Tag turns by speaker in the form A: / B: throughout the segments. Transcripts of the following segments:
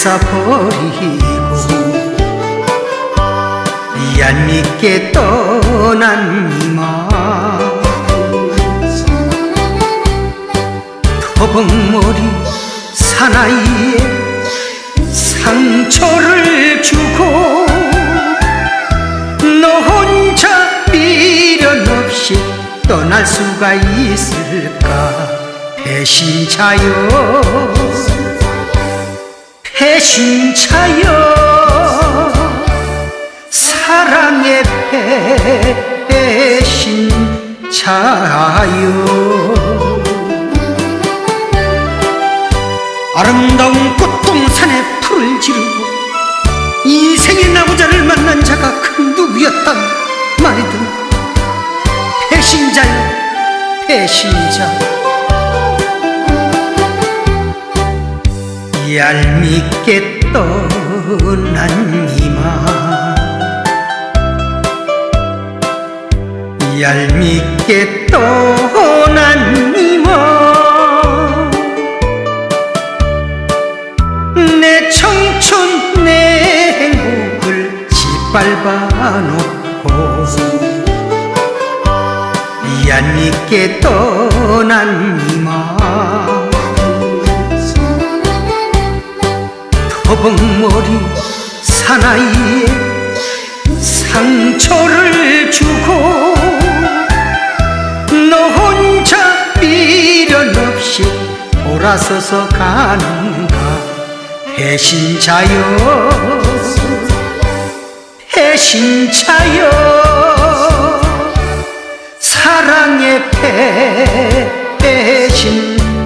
A: 뺏어버리고 얄밉게 떠난 이마 터벅머리 사나이에 상처를 주고 너 혼자 미련 없이 떠날 수가 있을까? 배신자여 배신자여 사랑의 배신자여. 아름다운 꽃동산에 풀을 지르고 인생의 나무자를 만난 자가 그 누구였단 말이든 배신자요 배신자 얄밉게 떠난 이마 얄밉게 떠난 이마 내 청춘 내 행복을 짓밟아 놓고. 얄밉게 떠난 이마 터벅머리 사나이에 상처를 주고 너 혼자 미련 없이 돌아서서 가는가? 배신자여 배신자여. 사랑의 배신자여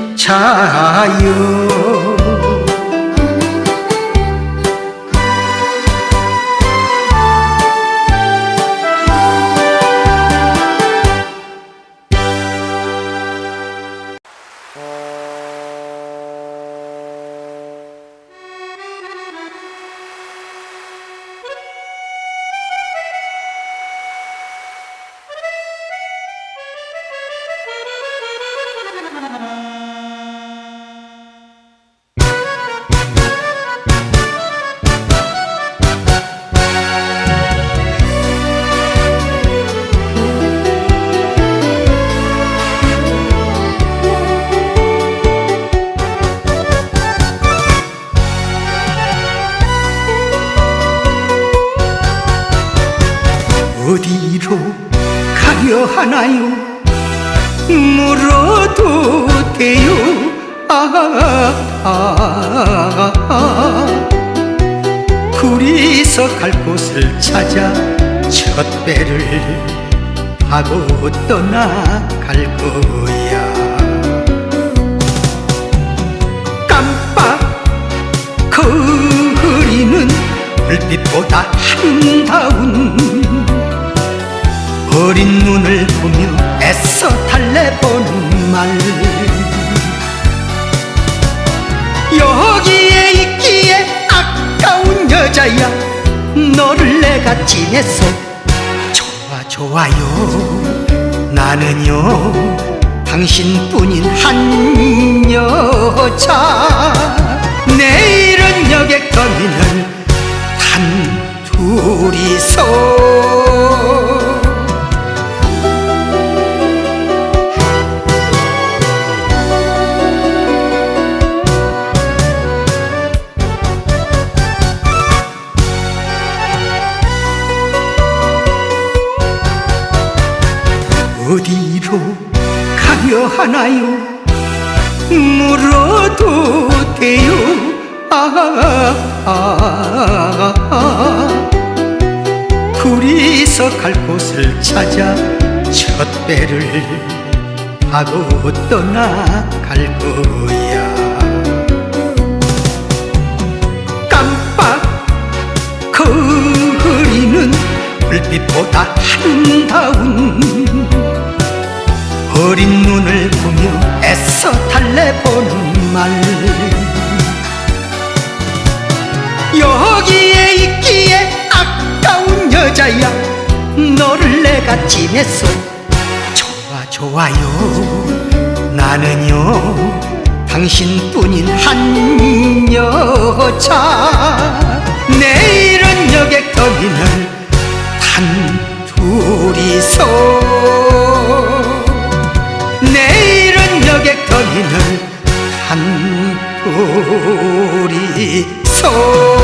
A: 하나요. 물어도 돼요. 아, 아, 아. 둘이서 갈 곳을 찾아 첫 배를 타고 떠나갈 거야. 깜빡 거리는 불빛보다 한다운 어린 눈을 보며 애써 달래보는 말. 여기에 있기에 아까운 여자야 너를 내가 지냈어. 좋아 좋아요. 나는요 당신뿐인 한 여자. 내일은 여객 터미널 단 둘이서 가려 하나요? 물어도 돼요. 아, 아, 아. 둘이서 갈 곳을 찾아 첫 배를 타고 떠나갈 거야. 깜빡 거리는 불빛보다 한다운 어린 눈을 보며 애써 달래보는 말. 여기에 있기에 아까운 여자야 너를 내가 찜했어. 좋아 좋아요. 나는요 당신뿐인 한 여자. 내일은 여객 터미널 단 둘이서 단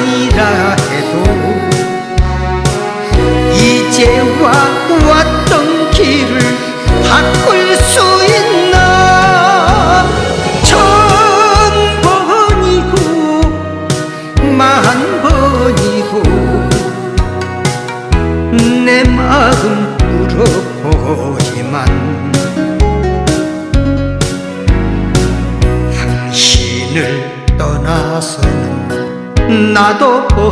A: 아니라 해도 이제와 왔던 길을 바꿀 수 있나? 천 번이고 만 번이고 내 마음 물어보지만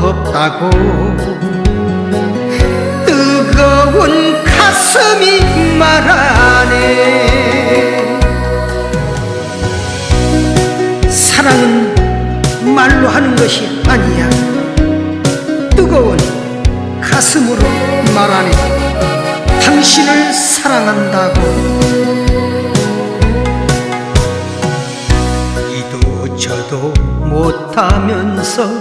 A: 없다고. 뜨거운 가슴이 말하네. 사랑은 말로 하는 것이 아니야. 뜨거운 가슴으로 말하네. 당신을 사랑한다고. 이도 저도 못하면서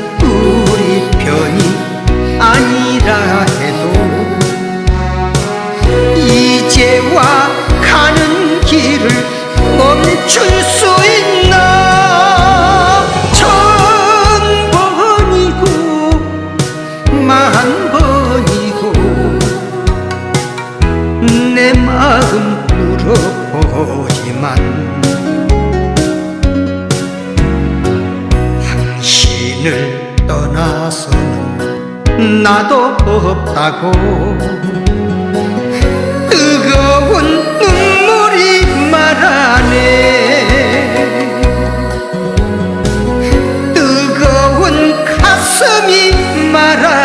A: 길을 멈출 수 있나? 천 번이고 만 번이고 내 마음 물어보지만 당신을 떠나서는 나도 없다고 가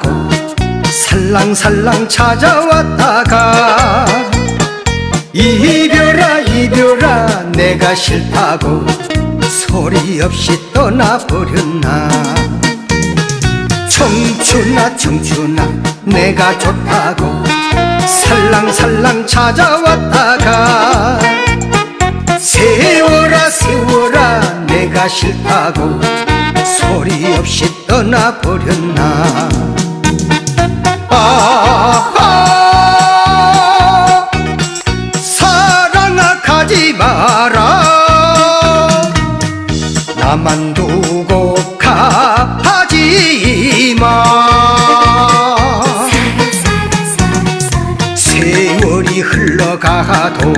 A: 좋다고 살랑살랑 찾아왔다가 이별아 이별아 내가 싫다고 소리 없이 떠나버렸나? 청춘아 청춘아 내가 좋다고 살랑살랑 찾아왔다가 세월아 세월아 내가 싫다고 소리 없이 떠나버렸나 아하 사랑아 가지 마라. 나만 두고 가지 마. 세월이 흘러가도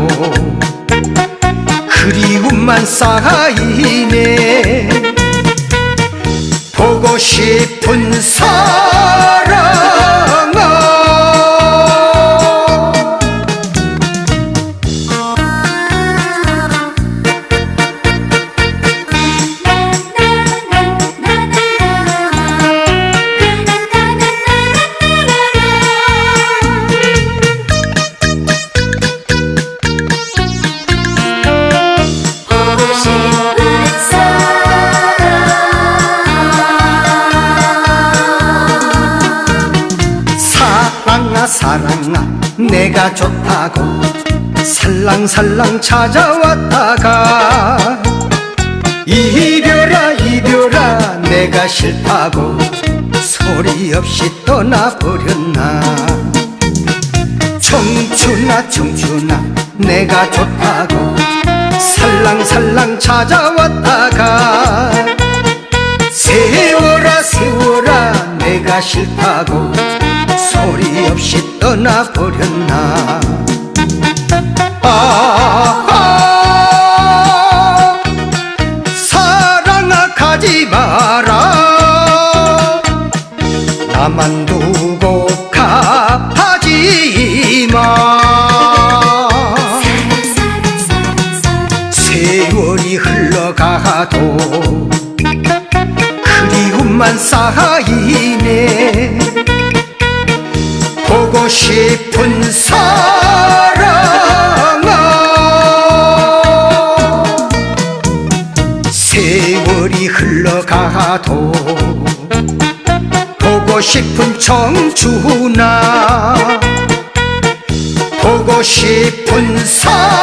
A: 그리움만 쌓이네. 보고 싶은 사랑 살랑살랑 찾아왔다가 이별아 이별아 내가 싫다고 소리 없이 떠나버렸나? 청춘아 청춘아 내가 좋다고 살랑살랑 찾아왔다가 세월아 세월아 내가 싫다고 소리 없이 떠나버렸나 싶은 청춘아 보고 싶은 사랑